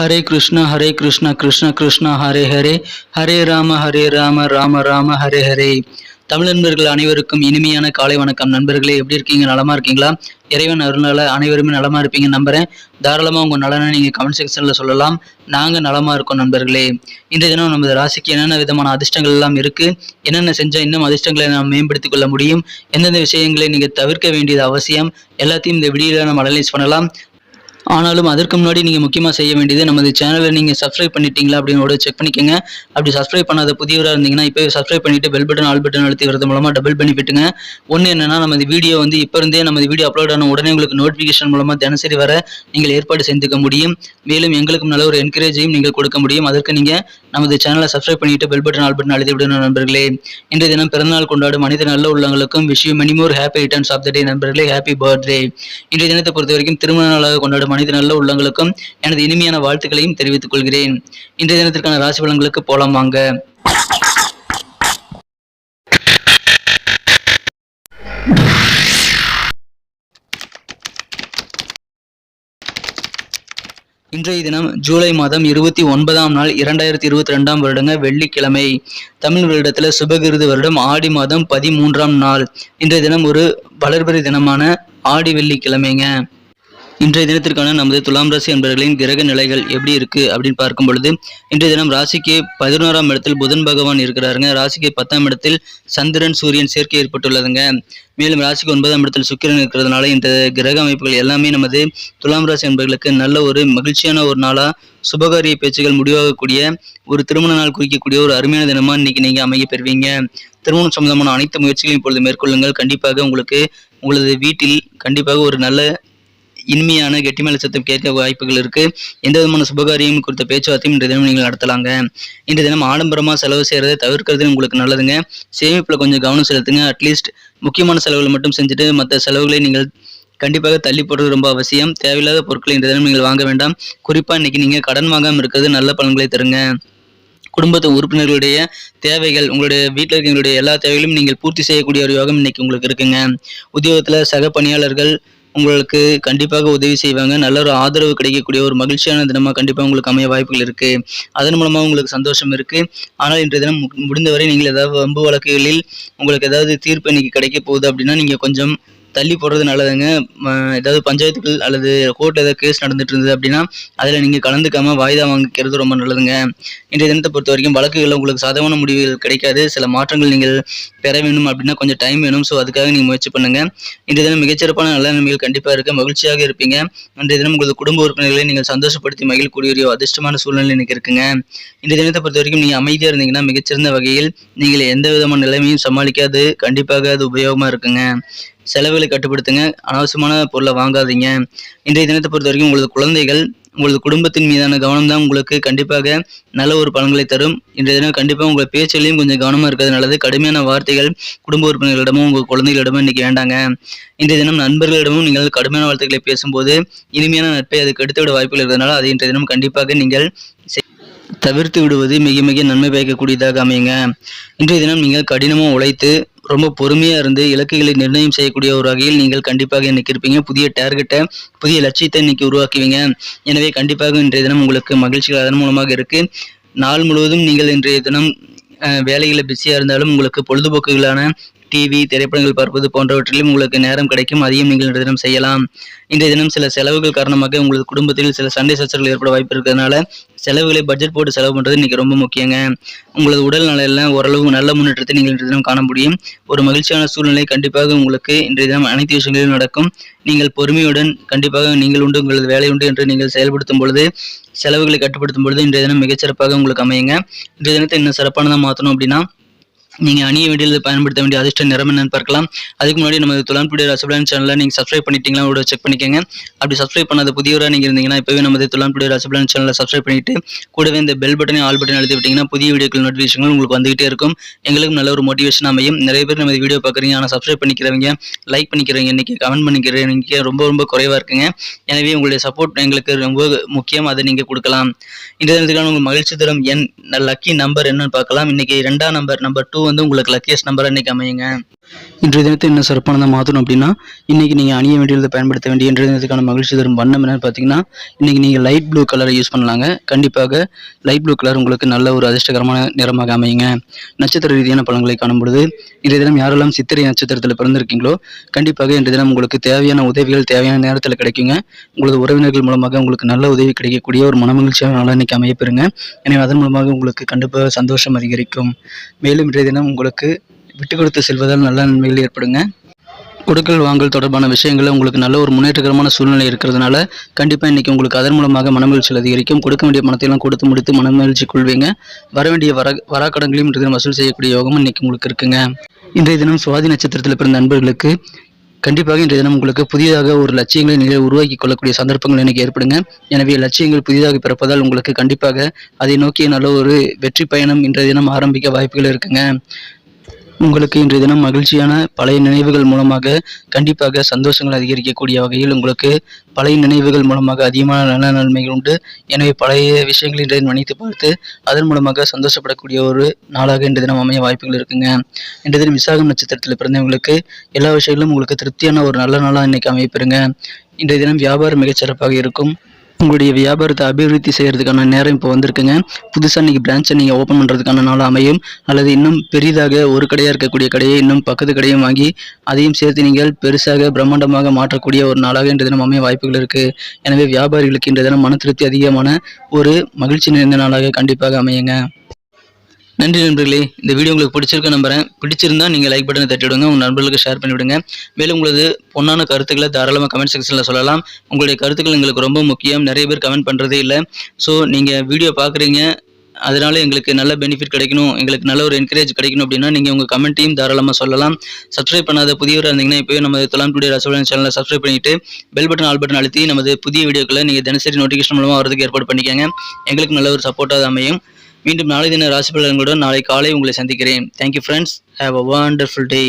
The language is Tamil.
ஹரே கிருஷ்ணா ஹரே கிருஷ்ணா கிருஷ்ண கிருஷ்ணா ஹரே ஹரே ஹரே ராம ஹரே ராம ராம ராம ஹரே ஹரே தமிழ் நண்பர்கள் அனைவருக்கும் இனிமையான காலை வணக்கம். நண்பர்களே எப்படி இருக்கீங்க? நலமா இருக்கீங்களா? இறைவன் அருளால அனைவருமே நலமா இருப்பீங்க நம்புறேன். தாராளமாக உங்கள் நலனை நீங்கள் கமெண்ட் செக்ஷனில் சொல்லலாம். நாங்கள் நலமா இருக்கோம் நண்பர்களே. இந்த தினம் நமது ராசிக்கு என்னென்ன விதமான அதிர்ஷ்டங்கள் எல்லாம் இருக்கு? என்னென்ன செஞ்சால் இன்னும் அதிர்ஷ்டங்களை நாம் மேம்படுத்திக் கொள்ள முடியும்? எந்தெந்த விஷயங்களை நீங்கள் தவிர்க்க வேண்டியது அவசியம்? எல்லாத்தையும் இந்த வீடியோவில் நம்ம அனலைஸ் பண்ணலாம். ஆனாலும் அதற்கு முன்னாடி நீங்கள் முக்கியமாக செய்ய வேண்டியது நமது சேனலை நீங்கள் சப்ஸ்கிரைப் பண்ணிட்டீங்களா அப்படின்னு செக் பண்ணிக்கோங்க. அப்படி சப்ஸ்கிரைப் பண்ணாத புதியவராக இருந்தீங்கன்னா இப்போ சப்ஸ்கிரைப் பண்ணிட்டு பெல் பட்டன் ஆல் பட்டன் அழுத்தி வரது மூலமாக டபுள் பெனிஃபிட்டுங்க ஒன்று என்னன்னா நமது வீடியோ வந்து இப்போ இருந்தே நமது வீடியோ அப்லோட் ஆன உடனே உங்களுக்கு நோட்டிஃபிகேஷன் மூலமாக தினசரி வர நீங்கள் ஏற்பாடு செஞ்சுக்க முடியும். மேலும் எங்களுக்கும் நல்ல ஒரு என்கரேஜையும் நீங்கள் கொடுக்க முடியும். அதற்கு நீங்கள் நமது சேனலை சப்ஸ்கிரைப் பண்ணிட்டு பெல் பட்டன் ஆல் பட்டன் அழுத்தி விடணும் நண்பர்களே. இன்றைய தினம் பிறந்தநாள் கொண்டாடும் மனித நல்ல உள்ளங்களுக்கும் விஷயம் many more happy returns of the day நண்பர்களே. ஹாப்பி பர்த்டே இன்றைய தினத்தை பொறுத்த வரைக்கும் திருமண நாளாக கொண்டாடும் மனித நல்ல உள்ளங்களுக்கும் எனது இனிமையான வாழ்த்துக்களையும் தெரிவித்துக் கொள்கிறேன். இன்றைய தினத்திற்கான ராசி பலன்களுக்கு போலாம் வாங்க. இன்றைய தினம் ஜூலை மாதம் இருபத்தி ஒன்பதாம் நாள் இரண்டாயிரத்தி இருபத்தி ரெண்டாம் வருடங்க வெள்ளிக்கிழமை. தமிழ் வருடத்துல சுபகிருது வருடம் ஆடி மாதம் பதிமூன்றாம் நாள். இன்றைய தினம் ஒரு வளர்பிறை தினமான ஆடி வெள்ளிக்கிழமைங்க. இன்றைய தினத்திற்கான நமது துலாம் ராசி என்பவர்களின் கிரக நிலைகள் எப்படி இருக்கு அப்படின்னு பார்க்கும் பொழுது இன்றைய தினம் ராசிக்கு பதினோராம் இடத்தில் புதன் பகவான் இருக்கிறாருங்க. ராசிக்கு பத்தாம் இடத்தில் சந்திரன் சூரியன் சேர்க்கை ஏற்பட்டுள்ளதுங்க. மேலும் ராசிக்கு ஒன்பதாம் இடத்தில் சுக்கிரன் இருக்கிறதுனால இந்த கிரக அமைப்புகள் எல்லாமே நமது துலாம் ராசி என்பவர்களுக்கு நல்ல ஒரு மகிழ்ச்சியான ஒரு நாளா சுபகாரிய பேச்சுகள் முடிவாகக்கூடிய ஒரு திருமண நாள் குறிக்கக்கூடிய ஒரு அருமையான தினமா இன்னைக்கு நீங்க அமைய பெறுவீங்க. திருமணம் சம்பந்தமான அனைத்து முயற்சிகளையும் இப்பொழுது மேற்கொள்ளுங்கள். கண்டிப்பாக உங்களுக்கு உங்களது வீட்டில் கண்டிப்பாக ஒரு நல்ல இனிமையான கெட்டிமேல சத்தம் கேட்க வாய்ப்புகள் இருக்கு. எந்த விதமான சுபகாரியம் குறித்த பேச்சுவார்த்தையும் இன்றைய தினம் நீங்கள் நடத்தலாங்க. இன்றைய தினம் ஆடம்பரமா செலவு செய்யறதை தவிர்க்கிறது உங்களுக்கு நல்லதுங்க. சேமிப்புல கொஞ்சம் கவனம் செலுத்துங்க. அட்லீஸ்ட் முக்கியமான செலவுகளை மட்டும் செஞ்சுட்டு மற்ற செலவுகளை நீங்கள் கண்டிப்பாக தள்ளி போடுறது ரொம்ப அவசியம். தேவையில்லாத பொருட்களை இந்த தினம் நீங்கள் வாங்க வேண்டாம். குறிப்பா இன்னைக்கு நீங்க கடன் வாங்காம இருக்கிறது நல்ல பலன்களை தருங்க. குடும்பத்து உறுப்பினர்களுடைய தேவைகள் உங்களுடைய வீட்டில் இருக்கிறவங்களுடைய எல்லா தேவைகளையும் நீங்கள் பூர்த்தி செய்யக்கூடிய ஒரு யோகம் இன்னைக்கு உங்களுக்கு இருக்குங்க. உத்தியோகத்தில் சக பணியாளர்கள் உங்களுக்கு கண்டிப்பாக உதவி செய்வாங்க. நல்ல ஒரு ஆதரவு கிடைக்கக்கூடிய ஒரு மகிழ்ச்சியான தினமாக கண்டிப்பாக உங்களுக்கு அமைய வாய்ப்புகள் இருக்கு. அதன் மூலமாக உங்களுக்கு சந்தோஷம் இருக்கு. ஆனால் இன்றைய தினம் முடிந்தவரை நீங்கள் ஏதாவது வம்பு வழக்குகளில் உங்களுக்கு ஏதாவது தீர்ப்பு இன்னைக்கு கிடைக்க போகுது அப்படின்னா நீங்கள் கொஞ்சம் தள்ளி போடுறது நல்லதுங்க. ஏதாவது பஞ்சாயத்துகள் அல்லது கோர்ட்டில் ஏதாவது கேஸ் நடந்துட்டு இருந்தது அப்படின்னா அதில் நீங்கள் கலந்துக்காமல் வாய்தா வாங்கிக்கிறது ரொம்ப நல்லதுங்க. இன்றைய தினத்தை பொறுத்த வரைக்கும் வழக்குகளில் உங்களுக்கு சாதகமான முடிவுகள் கிடைக்காது. சில மாற்றங்கள் நீங்கள் பெற வேண்டும் அப்படின்னா கொஞ்சம் டைம் வேணும். ஸோ அதுக்காக நீங்கள் முயற்சி பண்ணுங்கள் இன்றைய தினம் மிகச்சிறப்பான நல்ல நிலைமைகள் கண்டிப்பாக இருக்க மகிழ்ச்சியாக இருப்பீங்க. இன்றைய தினம் உங்களது குடும்ப உறுப்பினர்களை நீங்கள் சந்தோஷப்படுத்தி மகிழக்கூடிய ஒரு அதிர்ஷ்டமான சூழ்நிலை எனக்கு இருக்குங்க. இன்றைய தினத்தை பொறுத்த வரைக்கும் நீங்கள் அமைதியாக இருந்தீங்கன்னா மிகச்சிறந்த வகையில் நீங்கள் எந்த விதமான நிலைமையும் சமாளிக்காது. கண்டிப்பாக அது உபயோகமாக இருக்குங்க. செலவுகளை கட்டுப்படுத்துங்க. அனாவசியமான பொருளை வாங்காதீங்க. இன்றைய தினத்தை பொறுத்த வரைக்கும் உங்களது குழந்தைகள் உங்களது குடும்பத்தின் மீதான கவனம் தான் உங்களுக்கு கண்டிப்பாக நல்ல ஒரு பலன்களை தரும். இன்றைய தினம் கண்டிப்பாக உங்கள் பேச்சிலையும் கொஞ்சம் கவனமாக இருக்கிறது நல்லது. கடுமையான வார்த்தைகள் குடும்ப உறுப்பினர்களிடமும் உங்கள் குழந்தைகளிடமும் இன்றைக்கி வேண்டாங்க. இன்றைய தினம் நண்பர்களிடமும் நீங்கள் கடுமையான வார்த்தைகளை பேசும்போது இனிமையான நட்பை அது கெடுத்து விட வாய்ப்புகள் இருக்கிறதுனால அது இன்றைய தினம் கண்டிப்பாக நீங்கள் தவிர்த்து விடுவது மிக மிக நன்மை பயக்கக்கூடியதாக அமையுங்க. இன்றைய தினம் நீங்கள் கடினமாக உழைத்து ரொம்ப பொறுமையாக இருந்து இலக்குகளை நிர்ணயம் செய்யக்கூடிய ஒரு வகையில் நீங்கள் கண்டிப்பாக இன்னைக்கு இருப்பீங்க புதிய டார்கெட்டை புதிய லட்சியத்தை இன்னைக்கு உருவாக்குவீங்க. எனவே கண்டிப்பாக இன்றைய தினம் உங்களுக்கு மகிழ்ச்சிகள் அதன் மூலமாக இருக்கு. நாள் முழுவதும் நீங்கள் இன்றைய தினம் அஹ், வேலைகளில் பிஸியாக இருந்தாலும் உங்களுக்கு பொழுதுபோக்குகளான டிவி திரைப்படங்கள் பார்ப்பது போன்றவற்றிலும் உங்களுக்கு நேரம் கிடைக்கும். அதையும் நீங்கள் இன்றைய தினம் செய்யலாம். இன்றைய தினம் சில செலவுகள் காரணமாக உங்களது குடும்பத்தில் சில சண்டை சச்சரவுகள் ஏற்பட வாய்ப்பு இருக்கிறதுனால செலவுகளை பட்ஜெட் போட்டு செலவு பண்ணுறது இன்னைக்கு ரொம்ப முக்கியங்க. உங்களது உடல் நலையெல்லாம் ஓரளவு நல்ல முன்னேற்றத்தை நீங்கள் இன்றைய தினம் காண முடியும். ஒரு மகிழ்ச்சியான சூழ்நிலை கண்டிப்பாக உங்களுக்கு இன்றைய தினம் அனைத்து விஷயங்களிலும் நடக்கும். நீங்கள் பொறுமையுடன் கண்டிப்பாக நீங்கள் உண்டு உங்களது வேலை உண்டு என்று நீங்கள் செயல்படுத்தும் பொழுது செலவுகளை கட்டுப்படுத்தும் பொழுது இன்றைய தினம் மிகச்சிறப்பாக உங்களுக்கு அமையுங்க. இன்றைய தினத்தை இன்னும் சிறப்பானதாக மாற்றணும் அப்படின்னா நீங்கள் அணிய வேண்டியது பயன்படுத்த வேண்டிய அதிர்ஷ்ட நிறம் என்னன்னு பார்க்கலாம். அதுக்கு முன்னாடி நம்ம துலான்புடி ரசபலன் சேனலில் நீங்கள் சப்ஸ்கிரைப் பண்ணிட்டீங்களா கூட செக் பண்ணிக்கோங்க. அப்படி சப்ஸ்கிரைப் பண்ணாத புதியவராக நீங்கள் இருந்தீங்கன்னா இப்போவே நமது துலான்புடி ரசபலன் சேனலில் சப்ஸ்கிரைப் பண்ணிட்டு கூடவே இந்த பெல் பட்டனை ஆல் பட்டன் அழுத்தி புதிய வீடியோக்கள் நோட்டிஃபிகேஷன்கள் உங்களுக்கு வந்துகிட்டே இருக்கும். எங்களுக்கும் நல்ல ஒரு மோட்டிவேஷன் அமையும். நிறைய பேர் நம்ம வீடியோ பார்க்குறீங்க ஆனால் சப்ஸ்கிரைப் பண்ணிக்கிறவங்க லைக் பண்ணிக்கிறவங்க இன்னைக்கு கமெண்ட் பண்ணிக்கிறவங்க ரொம்ப ரொம்ப குறைவாக இருக்குங்க. எனவே உங்களுடைய சப்போர்ட் எங்களுக்கு ரொம்ப முக்கியம். அதை நீங்கள் கொடுக்கலாம். இந்த தினத்துக்கான உங்கள் மகிழ்ச்சி தரம் என் லக்கி நம்பர் என்னன்னு பார்க்கலாம். இன்னைக்கு ரெண்டாம் நம்பர் நம்பர் டூ டூ வந்து உங்களுக்கு லக்கியஸ்ட் நம்பராக இன்றைக்கி அமையுங்க. இன்றைய தினத்தை என்ன சிறப்பானதாக மாற்றணும் அப்படின்னா இன்றைக்கி நீங்கள் அணிய வேண்டியதை பயன்படுத்த வேண்டிய இன்றைய தினத்துக்கான மகிழ்ச்சி தரும் வண்ணம் என்னென்னு பார்த்தீங்கன்னா இன்றைக்கி நீங்கள் லைட் ப்ளூ கலரை யூஸ் பண்ணலாங்க. கண்டிப்பாக லைட் ப்ளூ கலர் உங்களுக்கு நல்ல ஒரு அதிர்ஷ்டகரமான நிறமாக அமையுங்க. நட்சத்திர ரீதியான பலன்களை காணும்பொழுது இன்றைய தினம் யாரெல்லாம் சித்திரை நட்சத்திரத்தில் பிறந்திருக்கீங்களோ கண்டிப்பாக இன்றைய தினம் உங்களுக்கு தேவையான உதவிகள் தேவையான நேரத்தில் கிடைக்குங்க. உங்களது உறவினர்கள் மூலமாக உங்களுக்கு நல்ல உதவி கிடைக்கக்கூடிய ஒரு மனமகிழ்ச்சியான நாளாக இன்றைக்கி அமையப்பெறுங்க எனவே அதன் மூலமாக உங்களுக்கு கண்டிப்பாக சந்தோஷம் அதிகரிக்கும். மேலும் இன்றைய தினம் உங்களுக்கு விட்டு கொடுத்து செல்வதால் நல்ல நன்மைகள் ஏற்படுங்க. கொடுக்கல் வாங்கல் தொடர்பான விஷயங்களில் உங்களுக்கு நல்ல ஒரு முன்னேற்றகரமான சூழ்நிலை இருக்கிறதுனால கண்டிப்பாக இன்றைக்கி உங்களுக்கு அதன் மூலமாக மனமகிழ்ச்சி அதிகரிக்கும். கொடுக்க வேண்டிய பணத்தையெல்லாம் கொடுத்து முடித்து மனமகிழ்ச்சி கொள்வீங்க. வர வேண்டிய வர வராக்கடங்களையும் இன்றைய தினம் வசூல் செய்யக்கூடிய யோகமும் இன்றைக்கி உங்களுக்கு இருக்குங்க. இன்றைய தினம் சுவாதி நட்சத்திரத்தில் பிறந்த நண்பர்களுக்கு கண்டிப்பாக இன்றைய தினம் உங்களுக்கு புதிதாக ஒரு லட்சியங்களை நீங்கள் உருவாக்கி கொள்ளக்கூடிய சந்தர்ப்பங்கள் எனக்கு ஏற்படுங்க. எனவே லட்சியங்கள் புதிதாக பிறப்பதால் உங்களுக்கு கண்டிப்பாக அதை நோக்கிய நல்ல ஒரு வெற்றி பயணம் இன்றைய தினம் ஆரம்பிக்க வாய்ப்புகள் இருக்குங்க. உங்களுக்கு இன்றைய தினம் மகிழ்ச்சியான பழைய நினைவுகள் மூலமாக கண்டிப்பாக சந்தோஷங்கள் அதிகரிக்கக்கூடிய வகையில் உங்களுக்கு பழைய நினைவுகள் மூலமாக அதிகமான நல்ல நன்மைகள் உண்டு. எனவே பழைய விஷயங்களை இன்றைய நினைத்து பார்த்து அதன் மூலமாக சந்தோஷப்படக்கூடிய ஒரு நாளாக இன்றைய தினம் அமைய வாய்ப்புகள் இருக்குங்க. இன்றைய தினம் விசாகம் நட்சத்திரத்தில் பிறந்தவங்களுக்கு எல்லா விஷயங்களும் உங்களுக்கு திருப்தியான ஒரு நல்ல நாளாக இன்னைக்கு அமையப்பெறுங்க இன்றைய தினம் வியாபாரம் மிகச்சிறப்பாக இருக்கும். உங்களுடைய வியாபாரத்தை அபிவிருத்தி செய்கிறதுக்கான நேரம் இப்போ வந்திருக்குங்க. புதுசாக நீங்கள் பிரான்ச்சை நீங்கள் ஓப்பன் பண்ணுறதுக்கான நாள் அமையும். அல்லது இன்னும் பெரிதாக ஒரு கடையாக இருக்கக்கூடிய கடையை இன்னும் பக்கத்து கடையும் வாங்கி அதையும் சேர்த்து நீங்கள் பெருசாக பிரம்மாண்டமாக மாற்றக்கூடிய ஒரு நாளாக இன்று தினம் அமைய வாய்ப்புகள் இருக்குது எனவே வியாபாரிகளுக்கு இன்றைய தினம் மன திருப்தி அதிகமான ஒரு மகிழ்ச்சி நிறைந்த நாளாக கண்டிப்பாக அமையுங்க. நன்றி நண்பர்களே. இந்த வீடியோ உங்களுக்கு பிடிச்சிருக்க நம்புறேன். பிடிச்சிருந்தா நீங்கள் லைக் பட்டனை தட்டி விடுங்க உங்கள் நண்பர்களுக்கு ஷேர் பண்ணிவிடுங்க. மேலும் உங்களது பொண்ணான கருத்துக்களை தாராளமாக கமெண்ட் செக்ஷனில் சொல்லலாம். உங்களுடைய கருத்துக்கள் எங்களுக்கு ரொம்ப முக்கியம். நிறைய பேர் கமெண்ட் பண்ணுறதே இல்லை. ஸோ நீங்கள் வீடியோ பார்க்குறீங்க. அதனால எங்களுக்கு நல்ல பெனிஃபிட் கிடைக்கணும். எங்களுக்கு நல்ல ஒரு என்கரேஜ் கிடைக்கணும் அப்படின்னா நீங்கள் உங்கள் கமெண்ட்டையும் தாராளமாக சொல்லலாம். சப்ஸ்கிரைப் பண்ணாத புதியவராக இருந்தீங்கன்னா இப்போயே நமது தொலாம் டுடே ரசோலன் சேனலை சப்ஸ்கிரைப் பண்ணிட்டு பெல் பட்டன் ஆல் பட்டன் அழுத்தி நமது புதிய வீடியோக்களை நீங்கள் தினசரி நோட்டிஃபிகேஷன் மூலமாக வரதுக்கு ஏற்பாடு பண்ணிக்கோங்க. எங்களுக்கு நல்ல ஒரு சப்போர்ட்டாக அமையும். மீண்டும் நாளை தின ராசி பலன்களுடன் நாளை காலை உங்களை சந்திக்கிறேன். Thank you friends have a wonderful day